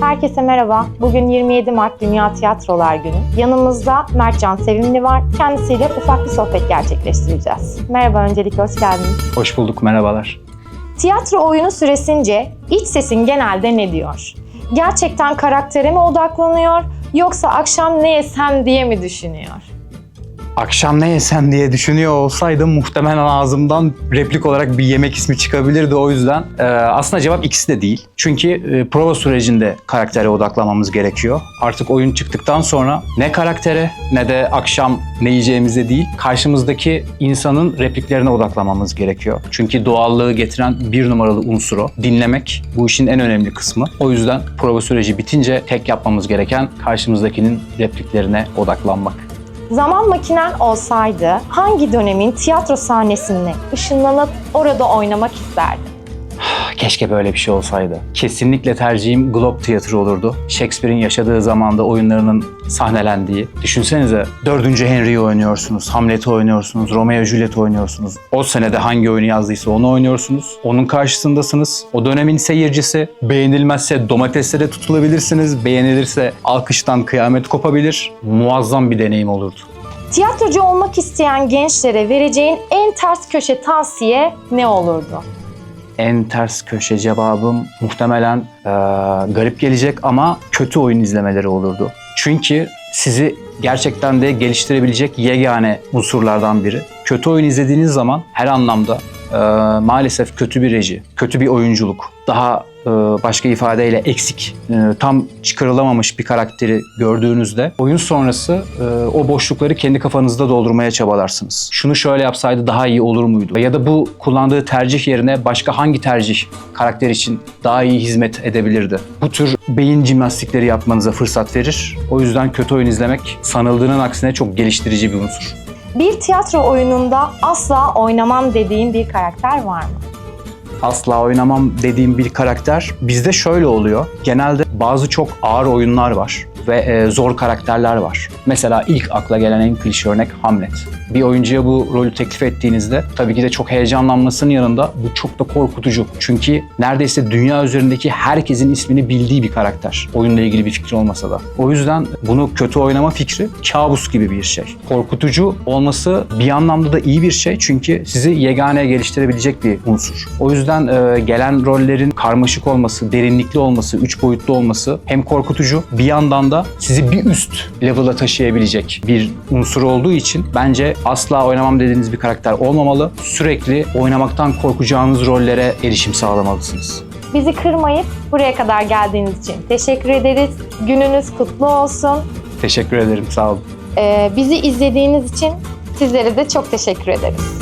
Herkese merhaba. Bugün 27 Mart Dünya Tiyatrolar Günü. Yanımızda Mertcan Sevimli var. Kendisiyle ufak bir sohbet gerçekleştireceğiz. Merhaba öncelikle hoş geldiniz. Hoş bulduk, merhabalar. Tiyatro oyunu süresince iç sesin genelde ne diyor? Gerçekten karaktere mi odaklanıyor yoksa akşam ne yesem diye mi düşünüyor? Akşam ne yesem diye düşünüyor olsaydım muhtemelen ağzımdan replik olarak bir yemek ismi çıkabilirdi o yüzden. Ee, aslında cevap ikisi de değil. Çünkü e, prova sürecinde karaktere odaklanmamız gerekiyor. Artık oyun çıktıktan sonra ne karaktere ne de akşam ne yiyeceğimize değil, karşımızdaki insanın repliklerine odaklanmamız gerekiyor. Çünkü doğallığı getiren bir numaralı unsur o. Dinlemek bu işin en önemli kısmı. O yüzden prova süreci bitince tek yapmamız gereken karşımızdakinin repliklerine odaklanmak. Zaman makinen olsaydı hangi dönemin tiyatro sahnesine ışınlanıp orada oynamak isterdin? Keşke böyle bir şey olsaydı. Kesinlikle tercihim Globe Theatre olurdu. Shakespeare'in yaşadığı zamanda oyunlarının sahnelendiği. Düşünsenize 4. Henry'i oynuyorsunuz, Hamlet'i oynuyorsunuz, Romeo Juliet'i oynuyorsunuz. O senede hangi oyunu yazdıysa onu oynuyorsunuz. Onun karşısındasınız. O dönemin seyircisi. Beğenilmezse domateslere tutulabilirsiniz. Beğenilirse alkıştan kıyamet kopabilir. Muazzam bir deneyim olurdu. Tiyatrocu olmak isteyen gençlere vereceğin en ters köşe tavsiye ne olurdu? En ters köşe cevabım muhtemelen eee, garip gelecek ama kötü oyun izlemeleri olurdu. Çünkü sizi gerçekten de geliştirebilecek yegane unsurlardan biri. Kötü oyun izlediğiniz zaman her anlamda eee, maalesef kötü bir reji, kötü bir oyunculuk, daha eee, başka ifadeyle eksik, eee, tam çıkarılamamış bir karakteri gördüğünüzde oyun sonrası eee, o boşlukları kendi kafanızda doldurmaya çabalarsınız. Şunu şöyle yapsaydı daha iyi olur muydu? Ya da bu kullandığı tercih yerine başka hangi tercih karakter için daha iyi hizmet edebilirdi? Bu tür beyin jimnastikleri yapmanıza fırsat verir. O yüzden kötü oyun izlemek sanıldığının aksine çok geliştirici bir unsur. Bir tiyatro oyununda asla oynamam dediğin bir karakter var mı? asla oynamam dediğim bir karakter bizde şöyle oluyor. Genelde bazı çok ağır oyunlar var ve e, zor karakterler var. Mesela ilk akla gelen en klişe örnek Hamlet. Bir oyuncuya bu rolü teklif ettiğinizde tabii ki de çok heyecanlanmasının yanında bu çok da korkutucu. Çünkü neredeyse dünya üzerindeki herkesin ismini bildiği bir karakter. Oyunla ilgili bir fikri olmasa da. O yüzden bunu kötü oynama fikri kabus gibi bir şey. Korkutucu olması bir anlamda da iyi bir şey çünkü sizi yeganeye geliştirebilecek bir unsur. O yüzden e, gelen rollerin karmaşık olması, derinlikli olması, üç boyutlu olması hem korkutucu bir yandan da sizi bir üst level'a taşıyabilecek bir unsur olduğu için bence asla oynamam dediğiniz bir karakter olmamalı. Sürekli oynamaktan korkacağınız rollere erişim sağlamalısınız. Bizi kırmayıp buraya kadar geldiğiniz için teşekkür ederiz. Gününüz kutlu olsun. Teşekkür ederim, sağ olun. Ee, bizi izlediğiniz için sizlere de çok teşekkür ederiz.